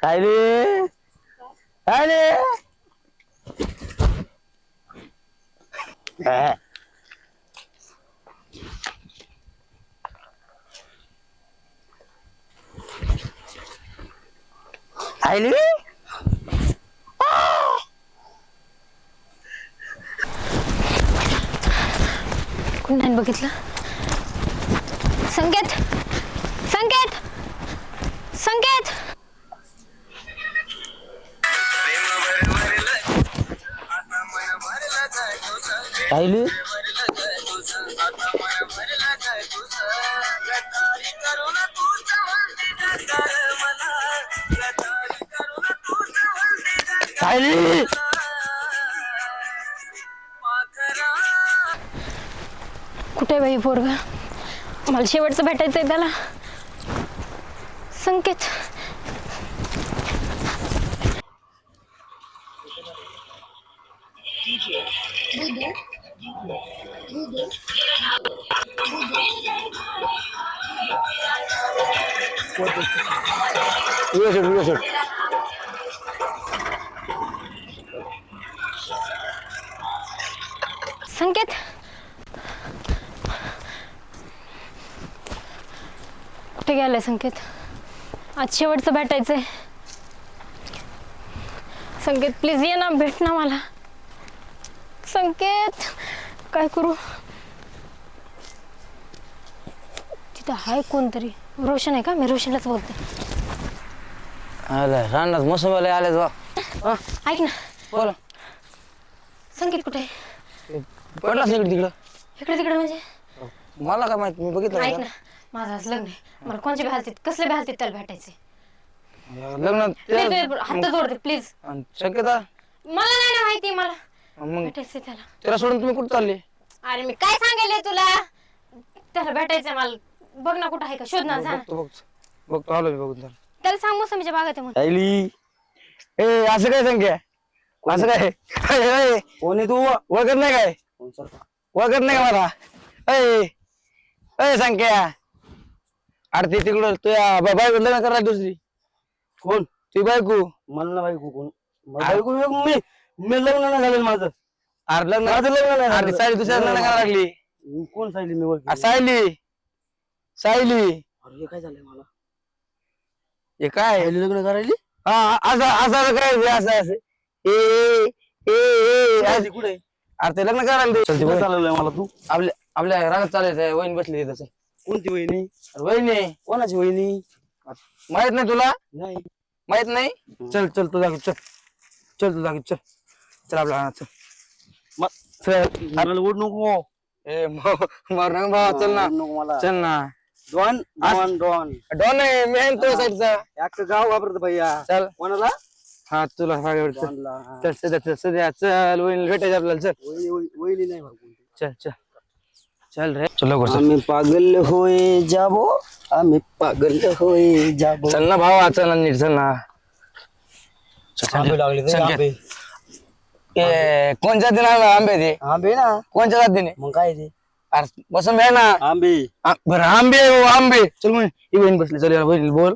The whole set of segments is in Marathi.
काय रे काय रे. काय रे कोण बघितलं संकेत संकेत संकेत. पाहिली? पाहिली? मला शेवटचं भेटायचंय त्याला. संकेत. संकेत. कुठे गेलाय संकेत? आज शेवटचं भेटायचंय. संकेत प्लीज ये ना भेट ना मला. संकेत काय करू? तिथं आहे कोणतरी. रोशन आहे का? मी रोशनलाच बोलते. आलं रानात मसोबाला आले बा ऐक ना. बोला. संकेत कुठे आहे? पडलाच तिकडं. इकडे तिकडे म्हणजे? मला काय माहीत मी बघितलं ऐक? ना. आज लग्न आहे. मला कोणच्या बी हालतीत कसले बी हालतीत त्याला भेटायचे प्लीज हात जोडते प्लीज शक्यता मला नाही ना माहिती मला मग भेटायचंय त्याला. त्याला सोडून तुम्ही कुठं चालले? अरे मी काय सांगेल तुला? त्याला भेटायचंय मला. बघ ना कुठं आहे का शोध ना जा. ना. बघतो बघतो. बघतो आलो मी बघून चाल त्याला सांग मोसमीच्या बागात आहे म्हणून. ए असं काय संख्या? असं काय? ए, ए, कोणी तू? ओळखत नाही काय? ओळखत नाही का मला. ए ए संख्या. अरे ती तिकडं बा- बायको लग्न करा दुसरी. कोण? तुझी बायको. मला ना बायको कोण. बायको बियको मी मी लग्न नाही झालं माझं. अरे लग्न माझं लग्न नाही अरे झालं. ती सायली दुसऱ्या लग्न करायला लागली. कोण सांगितली मी ओळखी अरे सायली. सायली. अरे हे काय झालंय मला? हे काय? पहिली लग्न करायली? हा असं असं असं करायचं असं असं. ए ए ए असं. ती कुठे अरे ते लग्न करायला दे ती चालवलंय मला तू? आपल्या आपल्या रागात चालायचं वहीन बसली तसं कोणती वहिनी? वहिनी. कोणाची वहिनी? माहीत नाही तुला? नाही. माहीत नाही? चल चल तू जागी चल. चल तू जागी चल. चल रानात, चल. म- चल. मला ओढ नको. ए मार भावा चल ना. नको मला. चल ना. Don don don. डॉन आहे मी आहे ना तो साईडचा. अख्खं गाव वापरत भैया. चल. कोणाला? हा तुला सांग एवढं चल. डॉनला. चल सध्या चल सध्या. चल वहिनी भेटायचं आपल्याला चल. वहिनी नाही भाऊ कोणती. चल चल. चल रे. चल आम्ही पागल होय जाबो. आम्ही पागल होय जाबो. चल ना भावा चल ना नीट चल ना. चल, चल, आंबे लागले. आंबे. ए कोणच्या दिना आंबे ते? आंबे ना. कोणच्या जातीने? मग काय ते? अरे बसून ना. आंबे. आ, बरं आंबे हो आंबे. चल ही बहीण बसली. चल यार बहीण बोल.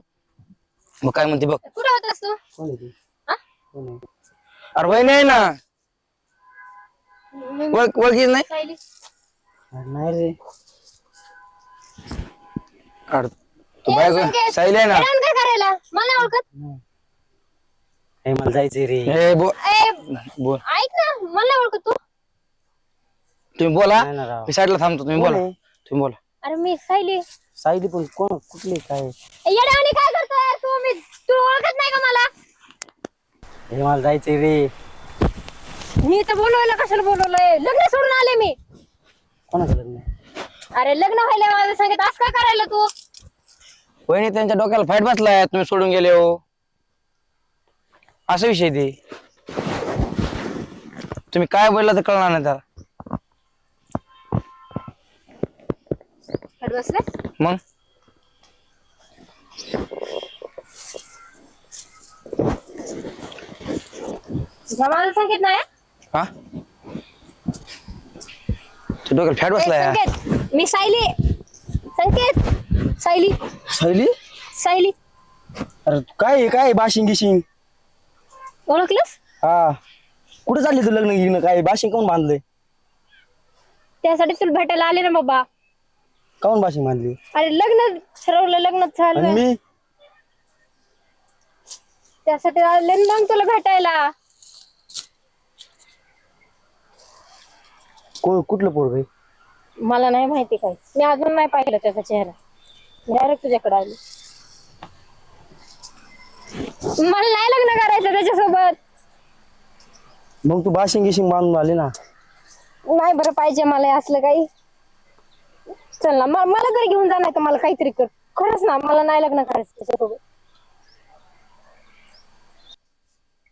मग काय म्हणते बघ. कुठे होतास तू? कोण आहे ती? हा? कोण आहे? अरे बहीण आहे ना. ओळख ओळखीच नाही? सायली. नाही रे अरे तू बायको सायली आहे ना? येडा काय करायला. मला ओळखत हे मला जायचंय रे. बोल ए, बोल. ऐक ना मला ओळखत. तू तुम्ही बोला. नाही ना राव. मी साईडला थांबतो तुम्ही बोला? तुम्ही बोला. अरे मी सायली साईली पण कोण कुठली काय? येडा आणि काय करतोय? तू मी तू ओळखत नाही का मला? हे मला जायचंय रे. मी इथं बोलवायला कशाला बोलवलंय? लग्न सोडून आले मी. कोणाचं लग्न? अरे लग्न व्हायला माझं सांगत असं काय करायला तू? वहिनी त्यांच्या डोक्याला फाईट बसलाय तुम्ही सोडून गेले हो. असा विषय ते. तुम्ही काय बोलला तर कळणार नाही त्याला. बसले? मग? मला सांगित नाही? हा? तू डोक्याला फॅट बसलाय? संकेत. मी सायली. सायली. सायली? सायली. अरे काय आहे, काय आहे, बाशिंग गिशिंग? ओळखलंस? हा. कुठे चालली तू लग्न गिग्न? काय बाशिंग काऊन बांधलंय? त्यासाठी तुला भेटायला आले ना बाबा. काऊन बाशिंग बांधली? अरे लग्न ठरवलं लग्न आणि झालं मी? त्यासाठी आले ना मग तुला भेटायला. को- कुठलं पोरग मला नाही माहिती काय मी अजून नाही पाहिलं त्याचा चेहरा. डायरेक्ट तुझ्याकडे आली. मला नाही लग्न करायचं त्याच्यासोबत. मग तू बाशिंग गिशिंग बांधून आली ना? नाही बरं पाहिजे मला हे असलं काही. चल ना म- मला तरी घेऊन जा नाही तर मला काहीतरी कर. खरंच ना मला नाही लग्न करायचं त्याच्यासोबत.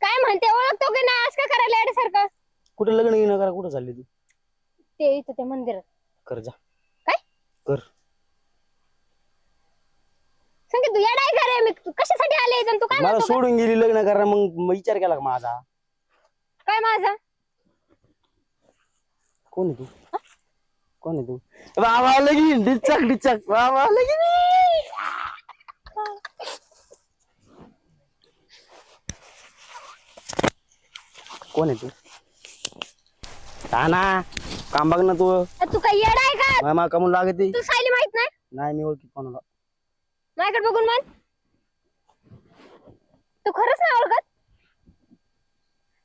काय म्हणते ओळखतो की नाही? असं का करायला येण्यासारखं कुठे लग्न गिग्न करा कुठं चालली तू? ते इथं ते मंदिरात. कर जा. काय? कर. सांगे तू येडाय का रे? मी तू कशासाठी आले इथं? तू काय मला म्हणतो? सोडून गेली लग्न करा मग मग विचार केला का माझा? काय माझा? कोण आहे तू? कोण आहे तू? बाबा लगीन. डिचक डिचक. बाबा लगीन. कोण आहे तू? का ना काम बघ ना तू. तू काय येडाय का? मामा कमून लागते. तू सायली माहीत नाही? नाही मी ओळखी कोणाला. माझ्याकडे बघून म्हण. तू खरंच नाही ओळखत?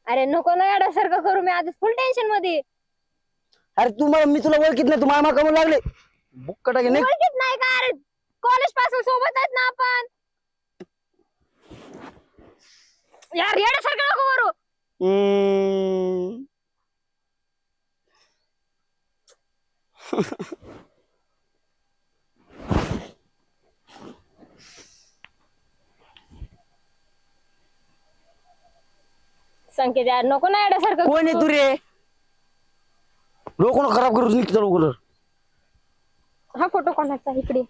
अरे नको ना येड्यासारखं करू मी आधीच फुल टेन्शनमध्ये. अरे तू मला मी तुला ओळखीत नाही तू मामा कमून लागले. बुक्का टाके नाही ओळखीत नाही का? अरे कॉलेजपासून सोबत आहेत ना आपण. यार येड्यासारखं नको करू. हम्म. संकेत यार नको ना येड्यासारखं. कोण आहे. तू रे? लोक खराब करू निघतो लवकर हा फोटो कोणाचा आहे इकडे?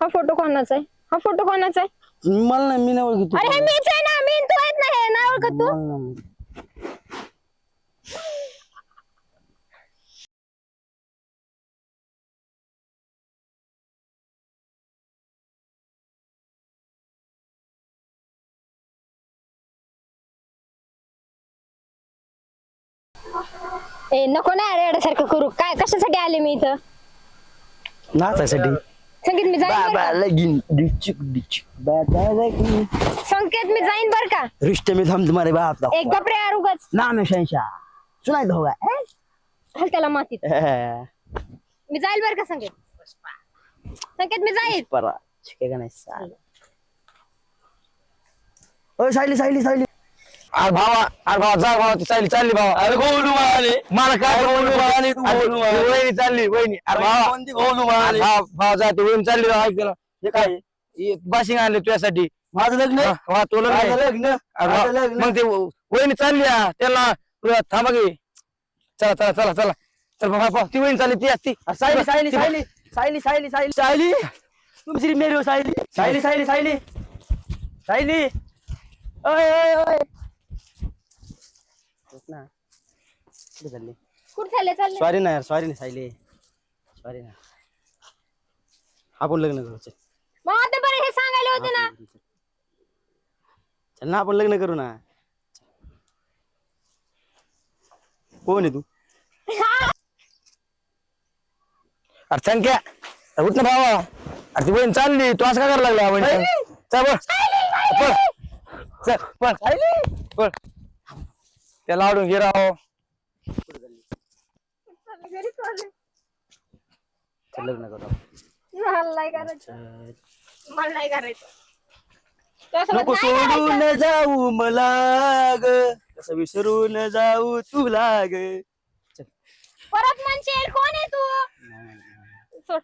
हा फोटो कोणाचा आहे? हा फोटो कोणाचा आहे? मला नाही मी नाही ओळखी अरे हे मीच आहे ना मी तू आहेत ना हे नाही ओळखत तू? ए नको ना यार येड्यासारखं करू. काय कशासाठी आले मी इथं? नाचायसाठी. संकेत मी जाईन बरं बाबा? लगीन. डिचिक डिचिक. बाबा लगीन. संकेत मी जाईन बर का? रिश्ते में हम तुम्हारे बाप. का एक गपरे यार उगाच नाम शहनशाह सुनाई दो होगा ए? घाल त्याला मातीत. मी जाईल बर का संकेत? संकेत मी जाईल. परा शिकेगा नाही? साला ओ सायली सायली सायली. अरे भावा अरे भावा जा भावा ती चालली चालली भावा. अरे गोलू मारे मला काय अरे तू अरे बोलू मारे. ती वहिनी चालली वहिनी. अरे भावा. कोणती गोलू मारे? अरे भावा भावा जा ती वहिनी चालली भावा, ऐक ना हे काय? ही बाशिंग आणली तुझ्यासाठी. माझं लग्न? आहे? हा, तो लग्न माझं. लग्न? अरे माझं भावा, लग्न? मग ते वहिनी चालली हा, त्याला तुला थांबा की. चला चला चला चला. चल भावा भावा, ती वहिनी चालली ती ती अरे सायली सायली सायली सायली सायली सायली. सायली? तुम सिर्फ मेरी हो सायली. सायली सायली सायली. सायली? ओय ओय ओय. ना. कुठे चालली? कुठे चालले? चालले. सॉरी ना यार सॉरी ना सायली. सॉरी ना. आपण लग्न करू चल. मग आता बरं हे सांगायला होते ना. चल. ना आपण लग्न करू ना. कोण आहे तू? अरे संख्या अरे उठ ना भावा. अरे ती वहिनी चालली. तू असं काय करायला लागला वहिनी चल बघ चल पण पण त्याला आवडून घे राव. घरी चालले. चल लग्न करू आपण. मला नाही करायचं. चल. मला नाही करायचं. तुझ्यासोबत नको नाही. सोडून जाऊ मला ग कसं विसरून जाऊ तुला ग परत म्हणशील कोण आहे तू? सोड.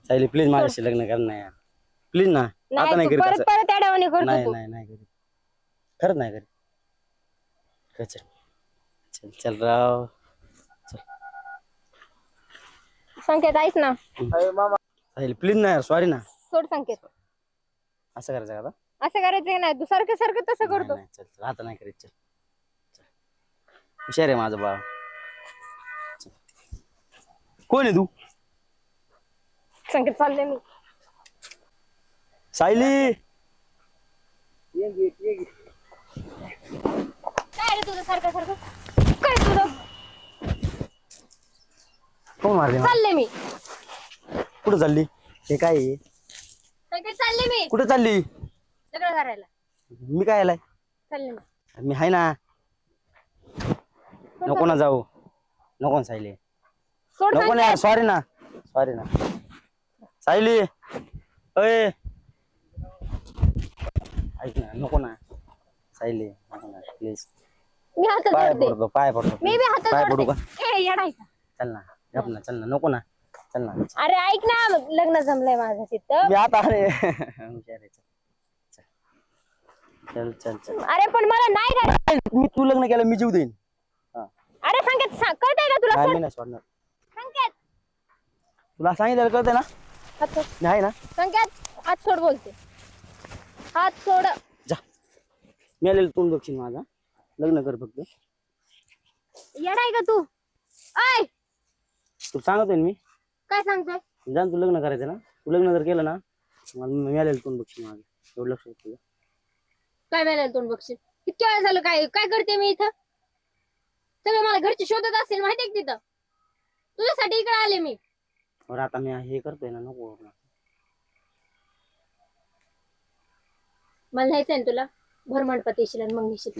सायली प्लीज माझ्याशी लग्न कर ना यार. प्लीज ना आता नाही नाही तू करीत परत असं. परत करतो नाही तू नाही नाही करीत. खरंच नाही करीत. कर चल. चल चल राव. संकेत ऐक ना. प्लीज ना यार सॉरी ना. सोड संकेत. असं करायचं का आता? असं करायचं नाही. तू सारखं सारखं तसं नाही, करतो. नाही, चल चल. आता नाही करीत चल. चल. हुशार आहे माझं बाळ. चल. कोण आहे तू? संकेत चालले मी. सायली! काय रे तुझं सारखं सारखं? काय तुझं? कोण मारले? चालले मी. कुठं चालली? हे काय आहे? चालले मी? कुठं चालली? सगळं करायला. मी काय आलाय? चालले मी. मी आहे ना. नको ना जाऊ. नको ना सायली. सोड नको ना. सॉरी ना. सॉरी ना. सायली! अय! ऐक ना नको ना. सायली नको ना प्लीज मी हात पाय जोडते पडतो पाय पडतो मी बी हात पाय पडू का? जोडते ए? चल ना गप ना चल ना नको ना. चल ना. अरे ऐक ना लग्न जमलंय माझं तिथं. मी आता आले हुशार आहे, चल. चल चल अरे पण मला नाही करायचं मी तू लग्न केलं मी जीव देईन. अरे संकेत सा- कळतंय का तुला? नाही, सोड मी नाही सोडणार. संकेत. तुला सांगितलं कळतंय ना? हात सोड. नाही ना? संकेत हात सोड बोलते. हात सोड. जा. मी आलेलं तोंड बघशील माझा. लग्न कर फक्त. येडा आहे का तू? ऐ! तू सांगतोय ना मी. काय सांगतोय? जा ना तू लग्न करायचं ना. तू लग्न जर केलं ना मला मी आलेलं तोंड बघशील माझं. एवढं लक्ष ठेव. तुझं. काय वेळेला तोंड बघशील? किती वेळ झालं काय काय करते मी इथं? सगळे मला घरचे शोधत असेल माहितीये का तिथं? तुझ्यासाठी इकडे आले मी. बरं आता मी हे करतोय ना नको मला न्यायचंय ना तुला? भर मंडपात येशील आणि मग निश्चित